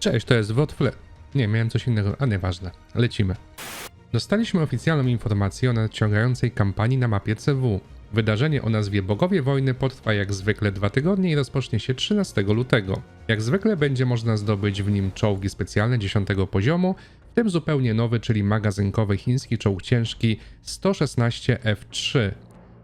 Cześć, to jest Wotfle. Nie, miałem coś innego, a nieważne. Lecimy. Dostaliśmy oficjalną informację o nadciągającej kampanii na mapie CW. Wydarzenie o nazwie Bogowie Wojny potrwa jak zwykle dwa tygodnie i rozpocznie się 13 lutego. Jak zwykle będzie można zdobyć w nim czołgi specjalne 10 poziomu, w tym zupełnie nowy, czyli magazynkowy chiński czołg ciężki 116 F3.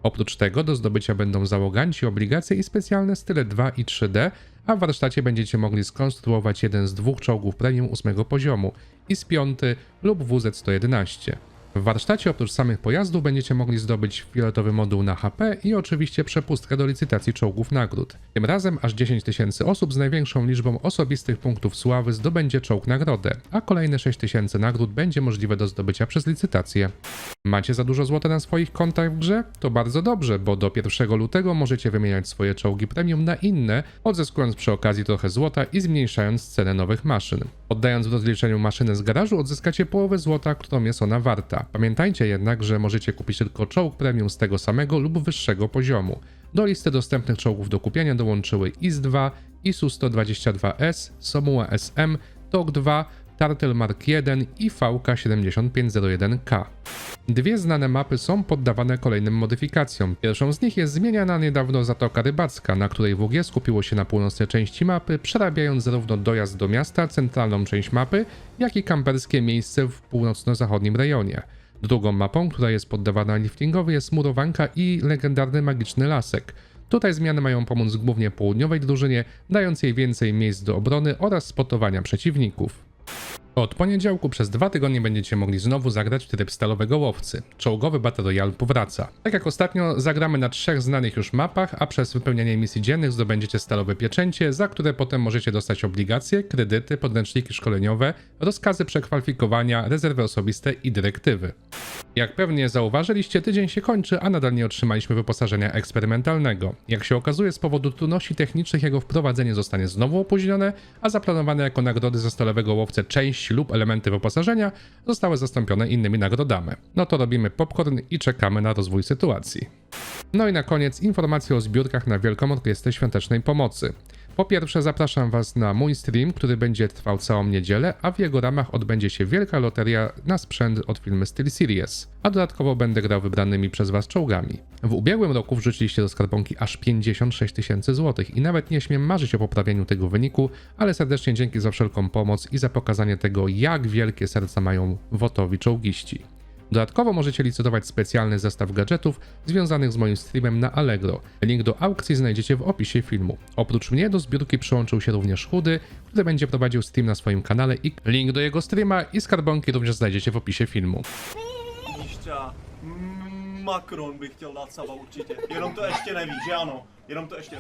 Oprócz tego do zdobycia będą załoganci, obligacje i specjalne style 2 i 3D, a w warsztacie będziecie mogli skonstruować jeden z dwóch czołgów premium 8 poziomu i z piąty lub WZ-111. W warsztacie oprócz samych pojazdów będziecie mogli zdobyć fioletowy moduł na HP i oczywiście przepustkę do licytacji czołgów nagród. Tym razem aż 10 tysięcy osób z największą liczbą osobistych punktów sławy zdobędzie czołg nagrodę, a kolejne 6 tysięcy nagród będzie możliwe do zdobycia przez licytację. Macie za dużo złota na swoich kontach w grze? To bardzo dobrze, bo do 1 lutego możecie wymieniać swoje czołgi premium na inne, odzyskując przy okazji trochę złota i zmniejszając cenę nowych maszyn. Oddając w rozliczeniu maszynę z garażu odzyskacie połowę złota, którą jest ona warta. Pamiętajcie jednak, że możecie kupić tylko czołg premium z tego samego lub wyższego poziomu. Do listy dostępnych czołgów do kupienia dołączyły IS-2, ISU-122S, Somuła SM, TOG-2, Turtle Mark 1 i VK7501K. Dwie znane mapy są poddawane kolejnym modyfikacjom. Pierwszą z nich jest zmieniana niedawno Zatoka Rybacka, na której WG skupiło się na północnej części mapy, przerabiając zarówno dojazd do miasta, centralną część mapy, jak i kamperskie miejsce w północno-zachodnim rejonie. Drugą mapą, która jest poddawana liftingowi jest Murowanka i legendarny magiczny lasek. Tutaj zmiany mają pomóc głównie południowej drużynie, dając jej więcej miejsc do obrony oraz spotowania przeciwników. Od poniedziałku przez dwa tygodnie będziecie mogli znowu zagrać w tryb stalowego łowcy. Czołgowy Battle Royale powraca. Tak jak ostatnio, zagramy na trzech znanych już mapach, a przez wypełnianie misji dziennych zdobędziecie stalowe pieczęcie, za które potem możecie dostać obligacje, kredyty, podręczniki szkoleniowe, rozkazy przekwalifikowania, rezerwy osobiste i dyrektywy. Jak pewnie zauważyliście, tydzień się kończy, a nadal nie otrzymaliśmy wyposażenia eksperymentalnego. Jak się okazuje, z powodu trudności technicznych jego wprowadzenie zostanie znowu opóźnione, a zaplanowane jako nagrody za stalowego łowcę część lub elementy wyposażenia zostały zastąpione innymi nagrodami. No to robimy popcorn i czekamy na rozwój sytuacji. No i na koniec informacje o zbiórkach na Wielką Orkiestrę Świątecznej Pomocy. Po pierwsze zapraszam Was na mój stream, który będzie trwał całą niedzielę, a w jego ramach odbędzie się wielka loteria na sprzęt od firmy SteelSeries, a dodatkowo będę grał wybranymi przez Was czołgami. W ubiegłym roku wrzuciliście do skarbonki aż 56 tysięcy złotych i nawet nie śmiem marzyć o poprawieniu tego wyniku, ale serdecznie dzięki za wszelką pomoc i za pokazanie tego, jak wielkie serca mają wotowi czołgiści. Dodatkowo możecie licytować specjalny zestaw gadżetów związanych z moim streamem na Allegro. Link do aukcji znajdziecie w opisie filmu. Oprócz mnie do zbiórki przyłączył się również Chudy, który będzie prowadził stream na swoim kanale i link do jego streama i skarbonki również znajdziecie w opisie filmu. Mm, Macron bych chtěl dát Saba určitě. Jenom to ještě neví, že ano? Jenom to ještě...